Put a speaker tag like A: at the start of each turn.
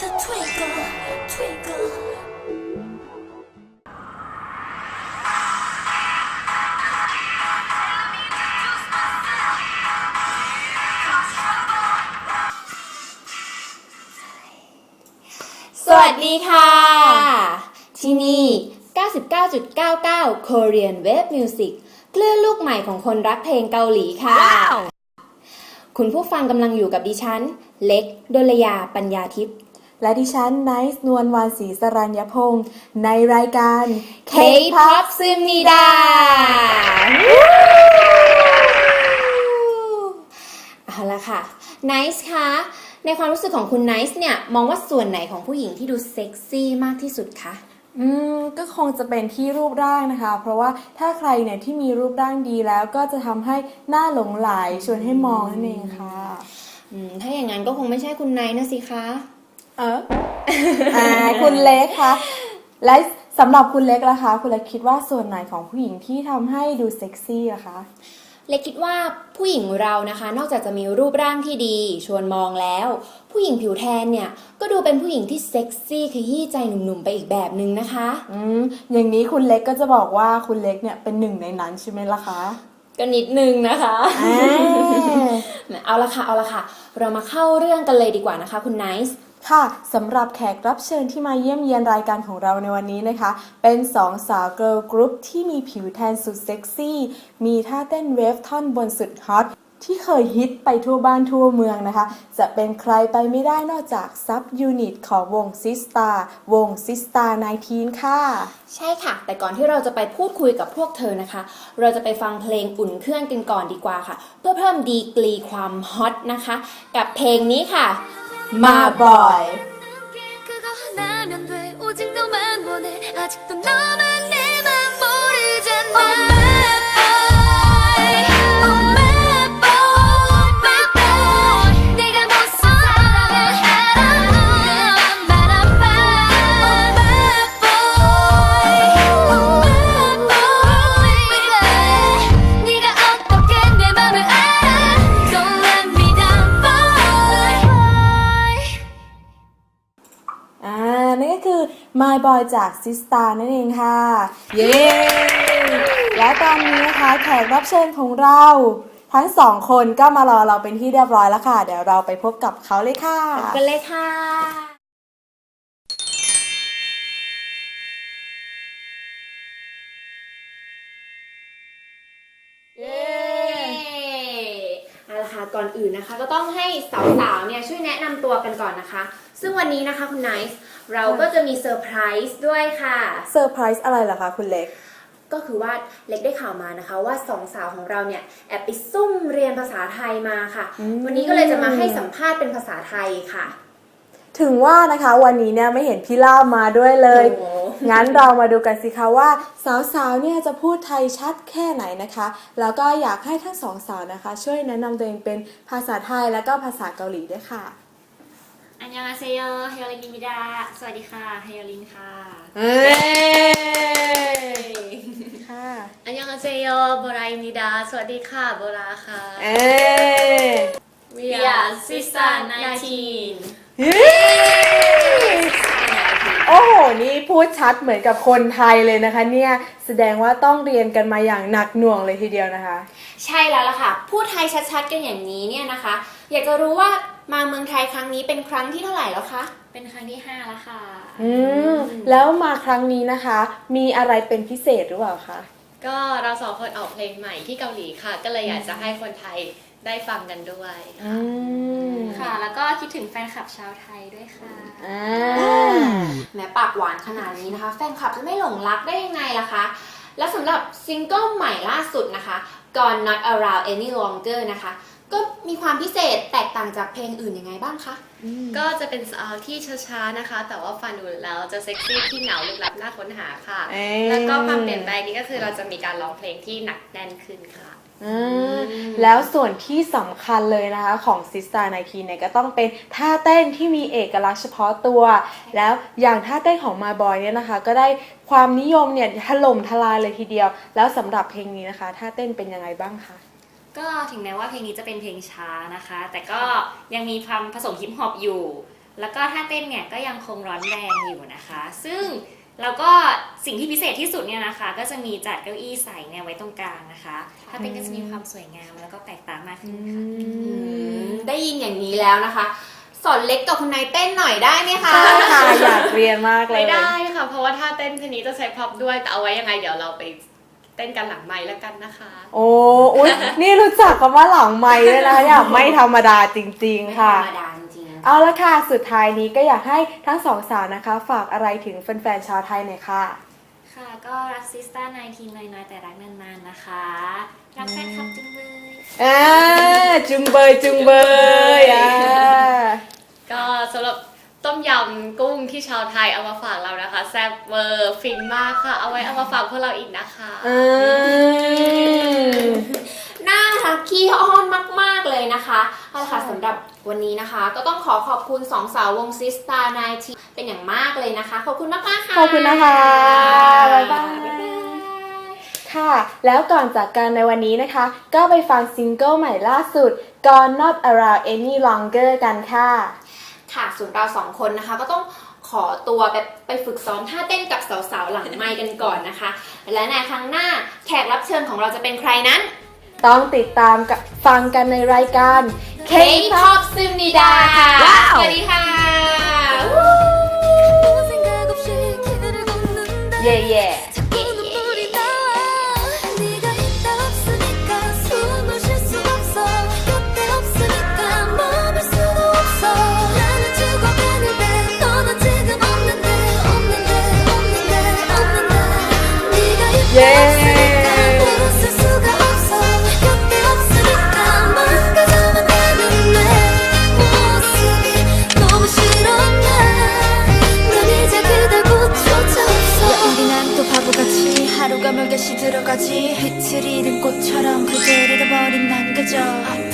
A: The twinkle,
B: สวัสดีค่ะ ที่นี่ 99.99 Korean Web Music เคลื่อนลูกใหม่ของคนรักเพลงเกาหลีค่ะ คุณผู้ฟังกำลังอยู่กับดิฉัน เล็กดลยาปัญญาทิพย์
C: และดิฉันไนซ์นวลวานศรีสรัญญพงศ์ในรายการ
B: K-POP ซึมนิดา เอาละค่ะ Nice คะในความรู้สึกของคุณ Nice เนี่ย มองว่าส่วนไหนของผู้หญิงที่ดูเซ็กซี่มากที่สุดคะ
C: อืมก็คงจะเป็นที่รูปร่างนะคะ เพราะว่าถ้าใครเนี่ยที่มีรูปร่างดีแล้วก็จะทำให้หน้าหลงไหลชวนให้มองนั่นเองค่ะ
B: อืมถ้าอย่างนั้นก็คงไม่ใช่คุณไนท์นะสิคะ
C: เอออ่าคุณเล็กคะและสำหรับคุณเล็กล่ะคะ คุณเล็กคิดว่าส่วนไหนของผู้หญิงที่ทำให้ดูเซ็กซี่ล่ะคะ
B: เล็กคิดว่าผู้หญิงเรานะคะ นอกจากจะมีรูปร่างที่ดี ชวนมองแล้ว ผู้หญิงผิวแทนเนี่ยก็ดูเป็นผู้หญิงที่เซ็กซี่ขยี้ใจหนุ่มๆไปอีกแบบนึงนะคะ
C: อืมอย่างนี้คุณเล็กก็จะบอกว่าคุณเล็กเนี่ยเป็นหนึ่งในนั้นใช่ไหมล่ะคะ
B: ก็นิดนึงนะคะ
C: อ่า
B: เอาละค่ะเอาละค่ะ เรามาเข้าเรื่องกันเลยดีกว่านะคะคุณไนท์
C: ค่ะสำหรับแขกรับเชิญที่มาเยี่ยมเยียนรายการของเราในวันนี้นะคะ เป็นสองสาวเกิร์ลกรุ๊ปที่มีผิวแทนสุดเซ็กซี่ มีท่าเต้นเวฟท่อนบนสุดฮอตที่เคยฮิตไปทั่วบ้านทั่วเมืองนะคะ จะเป็นใครไปไม่ได้นอกจากซับยูนิตของวงซิสตาวงซิสตา19 ค่ะ
B: ใช่ค่ะ แต่ก่อนที่เราจะไปพูดคุยกับพวกเธอนะคะ เราจะไปฟังเพลงอุ่นเครื่องกันก่อนดีกว่าค่ะ เพื่อเพิ่มดีกรีความฮอตนะคะ กับเพลงนี้ค่ะ
C: my boy.
A: 그거 하나면 돼. 오직 너만 원해. 아직도 너만 My Boy
C: จากซิสตานั่นเองค่ะ เย้ และตอนนี้นะคะแขกรับเชิญของเรา ทั้งสองคนก็มารอเราเป็นที่เรียบร้อยแล้วค่ะ เดี๋ยวเราไปพบกับเขาเลยค่ะ
B: กันเลยค่ะ เอาละค่ะก่อนอื่นนะคะ ก็ต้องให้สาวๆเนี่ยช่วยแนะนำตัวกันก่อนนะคะ ซึ่งวันนี้นะคะคุณไนซ์เราก็จะมีเซอร์ไพรส์ด้วยค่ะ
C: เซอร์ไพรส์อะไรเหรอคะคุณเล็ก
B: ก็คือว่าเล็กได้ข่าวมานะคะ ว่าสองสาวของเราเนี่ยแอบไปซุ่มเรียนภาษาไทยมาค่ะ
C: อืม
B: วันนี้ก็เลยจะมาให้สัมภาษณ์เป็นภาษาไทยค่ะ
C: ถึงว่านะคะวันนี้เนี่ยไม่เห็นพี่ล่ามมาด้วยเลย
B: โอ้
C: งั้นเรามาดูกันสิคะว่า สาวๆเนี่ยจะพูดไทยชัดแค่ไหนนะคะ แล้วก็อยากให้ทั้งสองสาวนะคะ ช่วยแนะนำตัวเองเป็นภาษาไทยแล้วก็ภาษาเกาหลีด้วยค่ะ
D: อันยองอาเซโยเฮโยรินมิดา สวัสดีค่ะเฮโยรินค่ะ
C: เอ้ค่ะ
D: อันยองอาเซโยโบราอิมิดา สวัสดีค่ะโบราค่ะ
C: เอ้
D: We are Sister 19
C: โอ้โห นี่พูดชัดเหมือนกับคนไทยเลยนะคะ เนี่ยแสดงว่าต้องเรียนกันมาอย่างหนักหน่วงเลยทีเดียวนะคะ
B: ใช่แล้วล่ะค่ะ พูดไทยชัดๆกันอย่างนี้เนี่ยนะคะ อยากจะรู้ว่ามาเมืองไทยครั้งนี้เป็นครั้งที่เท่าไหร่แล้วคะ
D: เป็นครั้งที่ 5 แล้วค่ะ
C: อืม แล้วมาครั้งนี้นะคะ มีอะไรเป็นพิเศษหรือเปล่าคะ
D: ก็เราสองคนออกเพลงใหม่ที่เกาหลีค่ะ ก็เลยอยากจะให้คนไทย ได้ฟังกันด้วย
C: อืม
D: ค่ะ แล้วก็คิดถึงแฟนคลับชาวไทยด้วยค่ะ
C: อ่า
B: แม้ปากหวานขนาดนี้นะคะ แฟนคลับจะไม่หลงรักได้ยังไงล่ะคะ และสำหรับซิงเกิลใหม่ล่าสุดนะคะ Gone Not Around Any Longer นะคะ ก็มีความพิเศษแตกต่างจากเพลงอื่นยังไงบ้างคะ
D: ก็จะเป็นสาวที่ช้าๆนะคะ แต่ว่าฟังดูแล้วจะเซ็กซี่ที่เหนาลึกลับน่าค้นหาค่ะ
C: เอ้ย
D: แล้วก็ความเปลี่ยนแปลงนี้ก็คือเราจะมีการร้องเพลงที่หนักแน่นขึ้นค่ะ
C: อืมแล้วส่วนที่สำคัญเลยนะคะของซิสตาไนคีเนี่ยก็ต้องเป็นท่าเต้นที่มีเอกลักษณ์เฉพาะตัว แล้วอย่างท่าเต้นของมาบอยเนี่ยนะคะ ก็ได้ความนิยมเนี่ยถล่มทลายเลยทีเดียว แล้วสำหรับเพลงนี้นะคะ ท่าเต้นเป็นยังไงบ้างคะ
E: ก็ถึงแม้ว่าเพลงนี้จะเป็นเพลงช้านะคะ แต่ก็ยังมีความผสมฮิปฮอปอยู่ แล้วก็ท่าเต้นเนี่ยก็ยังคงร้อนแรงอยู่นะคะ ซึ่ง เราก็สิ่งที่พิเศษที่สุดเนี่ยนะคะ ก็จะมีจัดเก้าอี้ใส่เนี่ยไว้ตรงกลางนะคะท่าเต้นก็จะมีความสวยงามแล้วก็แปลกตามากขึ้นค่ะ
B: ได้ยินอย่างนี้แล้วนะคะ สอนเล็กกับคุณนายเต้นหน่อยได้ไหมคะ
C: ใช่ค่ะอยากเรียนมากเลย
D: ไม่ได้ค่ะ เพราะว่าท่าเต้นเพลงนี้จะใช้พับด้วย แต่เอาไว้ยังไงเดี๋ยวเราไปเต้นกันหลังไมค์แล้วกันนะคะ
C: โอ้อุ๊ยนี่รู้จักคำว่าหลังไม้ด้วยนะเนี่ยไม่ธรรมดาจริง ๆ ค่ะ
B: ธรรมดาจริงๆ
C: เอาละค่ะ สุดท้ายนี้ก็อยากให้ทั้งสองสาวนะคะ ฝากอะไรถึงแฟนๆชาวไทยหน่อยค่ะ
E: ค่ะก็รักซิสเต้าในทีมน้อยๆแต่รักนานๆนะคะรักแฟนคลับจุงเบย
C: อ่าจุงเบยจุงเบยอ่า
D: ก็สำหรับต้มยำกุ้งที่ชาวไทยเอามาฝากเรานะคะ แซ่บเวอร์ฟินมากค่ะ เอาไว้เอามาฝากพวกเราอีกนะคะ
C: อืม
B: น่ารักขี้อ นะคะเอาละค่ะสำหรับวันนี้นะคะ ก็ต้องขอขอบคุณสองสาววงซิสตาร์นายทีเป็นอย่างมากเลยนะคะ ขอบคุณมากๆค่ะ
C: ขอบคุณนะคะบ๊ายบายค่ะ แล้วก่อนจากกันในวันนี้นะคะ ก็ไปฟังซิงเกิลใหม่ล่าสุด Gone Not Around Any Longer กันค่ะ
B: ค่ะส่วนเราสองคนนะคะ ก็ต้องขอตัวไปไปฝึกซ้อมท่าเต้นกับสาวๆ หลังไมค์กันก่อนนะคะ และในครั้งหน้าแขกรับเชิญของเราจะเป็นใครนั้น
C: ต้องติดตามกับฟังกันในรายการ
B: K-POP ซึมนิดาค่ะ
C: ว้าว
B: สวัสดีค่ะ
A: 생각 없이 길을 걷는다
C: เย่เย่
A: 자꾸 눈물이 나와 네가 있다 없으니까 숨을 쉴 순 없어 곁에 없으니까 머물 수도 없어 나는 죽어가는데 너는 지금 없는데 없는데 없는데 없는데 네가 있다
C: 예.
A: 까지 해을 잃은 꽃처럼 그대를 잃어버린 난 그저